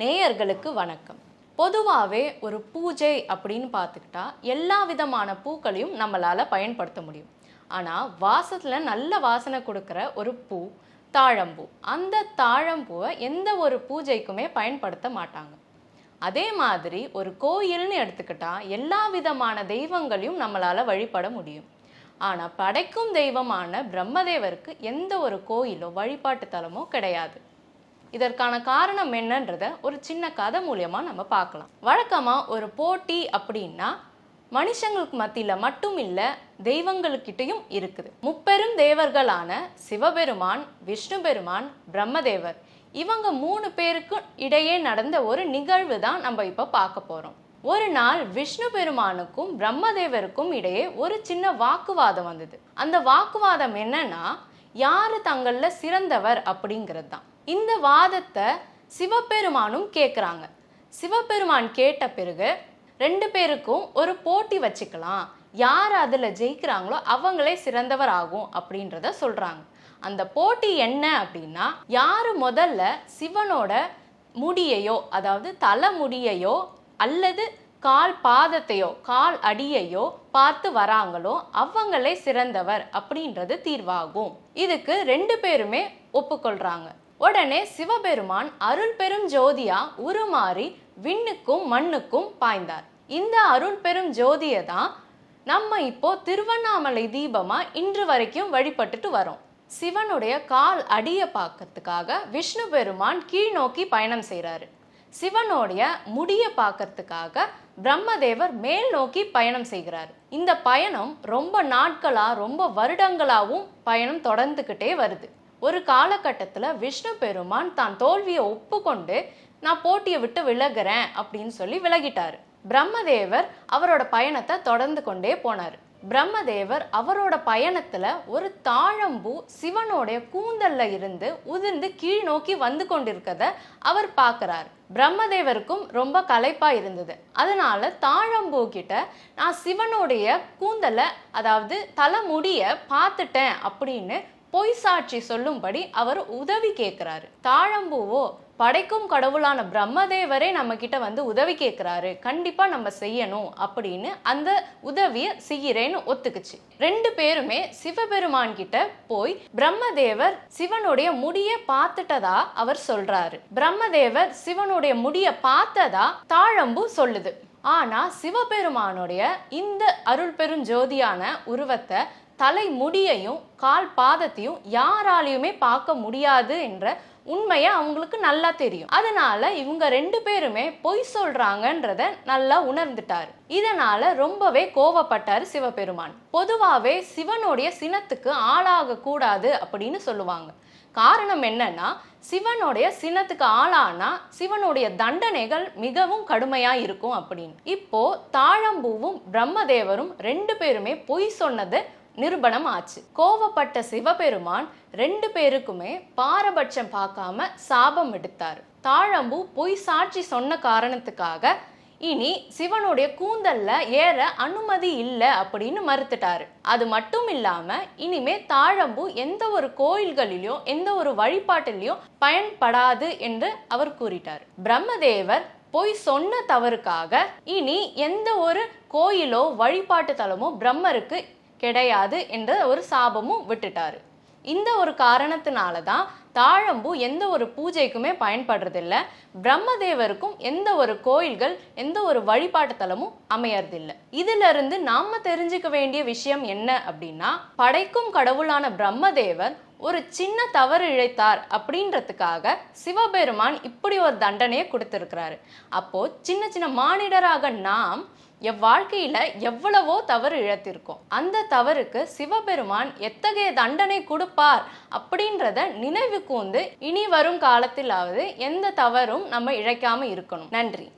நேயர்களுக்கு வணக்கம். பொதுவாகவே ஒரு பூஜை அப்படின்னு பார்த்துக்கிட்டா எல்லா விதமான பூக்களையும் நம்மளால் பயன்படுத்த முடியும். ஆனால் வாசத்தில் நல்ல வாசனை கொடுக்குற ஒரு பூ தாழம்பூ. அந்த தாழம்பூவை எந்த ஒரு பூஜைக்குமே பயன்படுத்த மாட்டாங்க. அதே மாதிரி ஒரு கோயில்னு எடுத்துக்கிட்டால் எல்லா விதமான தெய்வங்களையும் நம்மளால் வழிபட முடியும். ஆனால் படைக்கும் தெய்வமான பிரம்மதேவருக்கு எந்த ஒரு கோயிலோ வழிபாட்டு தலமோ கிடையாது. இதற்கான காரணம் என்னன்றத ஒரு சின்ன கதை மூலியமாக நம்ம பார்க்கலாம். வழக்கமாக ஒரு போட்டி அப்படின்னா மனுஷங்களுக்கு மத்தியில் மட்டும் இல்லை தெய்வங்களுக்கிட்டையும் இருக்குது. முப்பெரும் தேவர்களான சிவபெருமான் விஷ்ணு பெருமான் பிரம்மதேவர் இவங்க மூணு பேருக்கும் இடையே நடந்த ஒரு நிகழ்வு தான் நம்ம இப்போ பார்க்க போகிறோம் ஒரு நாள் விஷ்ணு பெருமானுக்கும் பிரம்மதேவருக்கும் இடையே ஒரு சின்ன வாக்குவாதம் வந்தது. அந்த வாக்குவாதம் என்னன்னா யாரு தங்களில் சிறந்தவர் அப்படிங்கிறது தான் இந்த வாதத்தை சிவபெருமானும் கேட்குறாங்க சிவபெருமான் கேட்ட பிறகு ரெண்டு பேருக்கும் ஒரு போட்டி வச்சுக்கலாம். யார் அதில் ஜெயிக்கிறாங்களோ அவங்களே சிறந்தவர் ஆகும் அப்படின்றத சொல்கிறாங்க அந்த போட்டி என்ன அப்படின்னா யார் முதல்ல சிவனோட முடியையோ அதாவது தலை முடியையோ அல்லது கால் பாதத்தையோ கால் அடியையோ பார்த்து வராங்களோ அவங்களே சிறந்தவர் அப்படின்றது தீர்வாகும். இதுக்கு ரெண்டு பேருமே ஒப்புக்கொள்கிறாங்க உடனே சிவபெருமான் அருள் பெரும் ஜோதியா உருமாறி விண்ணுக்கும் மண்ணுக்கும் பாய்ந்தார். இந்த அருள் பெரும் ஜோதியை தான் நம்ம இப்போ திருவண்ணாமலை தீபமா இன்று வரைக்கும் வழிபட்டுட்டு வரோம். சிவனுடைய கால் அடிய பார்க்கறதுக்காக விஷ்ணு பெருமான் கீழ் நோக்கி பயணம் செய்கிறாரு சிவனுடைய முடிய பார்க்கறதுக்காக பிரம்மதேவர் மேல் நோக்கி பயணம் செய்கிறார். இந்த பயணம் ரொம்ப நாட்களா ரொம்ப வருடங்களாகவும் பயணம் தொடர்ந்துக்கிட்டே வருது. ஒரு காலகட்டத்தில் விஷ்ணு பெருமான் தான் தோல்வியை ஒப்புக்கொண்டு நான் போட்டியை விட்டு விலகிறேன் அப்படின்னு சொல்லி விலகிட்டார். பிரம்மதேவர் அவரோட பயணத்தை தொடர்ந்து கொண்டே போனார். பிரம்மதேவர் அவரோட பயணத்துல ஒரு தாழம்பூ சிவனுடைய கூந்தல்ல இருந்து உதிர்ந்து கீழ் நோக்கி வந்து கொண்டிருக்கத அவர் பார்க்கிறார் பிரம்மதேவருக்கும் ரொம்ப களைப்பா இருந்தது. அதனால தாழம்பூ கிட்ட நான் சிவனுடைய கூந்தலை அதாவது தலைமுடிய பார்த்துட்டேன் அப்படின்னு பொய் சாட்சி சொல்லும்படி அவர் உதவி கேட்கிறாரு. தாழம்பூவோ படைக்கும் கடவுளான பிரம்மதேவரே நம்ம கிட்ட வந்து உதவி கேட்கிறாரு. கண்டிப்பா நம்ம செய்யணும் அப்படின்னு அந்த உதவியை செய்கிறேன்னு ஒத்துக்குச்சு. ரெண்டு பேருமே சிவபெருமான் கிட்ட போய் பிரம்மதேவர் சிவனுடைய முடிய பார்த்துட்டதா அவர் சொல்றாரு. பிரம்மதேவர் சிவனுடைய முடிய பார்த்ததா தாழம்பூ சொல்லுது. ஆனா சிவபெருமானுடைய இந்த அருள் பெருஞ்சோதியான உருவத்தை தலை முடியையும் கால் பாதத்தையும் யாராலையுமே பார்க்க முடியாது என்ற உண்மையை அவங்களுக்கு நல்லா தெரியும். அதனால இவங்க ரெண்டு பேருமே பொய் சொல்றாங்கன்றத நல்லா உணர்ந்துட்டாரு. இதனால ரொம்பவே கோவப்பட்டாரு சிவபெருமான். பொதுவாவே சிவனுடைய சினத்துக்கு ஆளாக கூடாது அப்படின்னு சொல்லுவாங்க. காரணம் என்னன்னா சிவனுடைய சினத்துக்கு ஆளானா சிவனுடைய தண்டனைகள் மிகவும் கடுமையா இருக்கும் அப்படின்னு. இப்போ தாழம்பூவும் பிரம்மதேவரும் ரெண்டு பேருமே பொய் சொன்னது நிரூபணம் ஆச்சு கோவப்பட்ட சிவபெருமான் ரெண்டு பேருக்குமே பாரபட்சம் பார்க்காம சாபம் எடுத்தார். தாழம்பூ பொய் சாட்சி சொன்ன காரணத்துக்காக இனி சிவனுடைய கூந்தல்ல ஏற அனுமதி இல்லை அப்படின்னு மறுத்துட்டாரு. அது மட்டும் இல்லாம இனிமே தாழம்பூ எந்த ஒரு கோயில்களிலும் எந்த ஒரு வழிபாட்டிலையும் பயன்படாது என்று அவர் கூறிட்டார். பிரம்மதேவர் பொய் சொன்ன தவறுக்காக இனி எந்த ஒரு கோயிலோ வழிபாட்டு தலமோ பிரம்மருக்கு கிடையாது என்ற ஒரு சாபமும் விட்டுட்டாரு. இந்த ஒரு காரணத்தினால தான் தாழம்பூ எந்த ஒரு பூஜைக்குமே பயன்படுறதில்ல. பிரம்மதேவருக்கும் எந்த ஒரு கோயில்கள் எந்த ஒரு வழிபாட்டு தலமும் அமையறதில்ல. இதுல நாம தெரிஞ்சுக்க வேண்டிய விஷயம் என்ன அப்படின்னா படைக்கும் கடவுளான பிரம்மதேவர் ஒரு சின்ன தவறு இழைத்தார் அப்படின்றதுக்காக சிவபெருமான் இப்படி ஒரு தண்டனையை கொடுத்துருக்கிறாரு. அப்போ சின்ன சின்ன மானிடராக நாம் என் வாழ்க்கையில் எவ்வளவோ தவறு இழத்திருக்கோம். அந்த தவறுக்கு சிவபெருமான் எத்தகைய தண்டனை கொடுப்பார் அப்படின்றத நினைவு கூர்ந்து இனி வரும் காலத்திலாவது எந்த தவறும் நம்ம இழைக்காம இருக்கணும். நன்றி.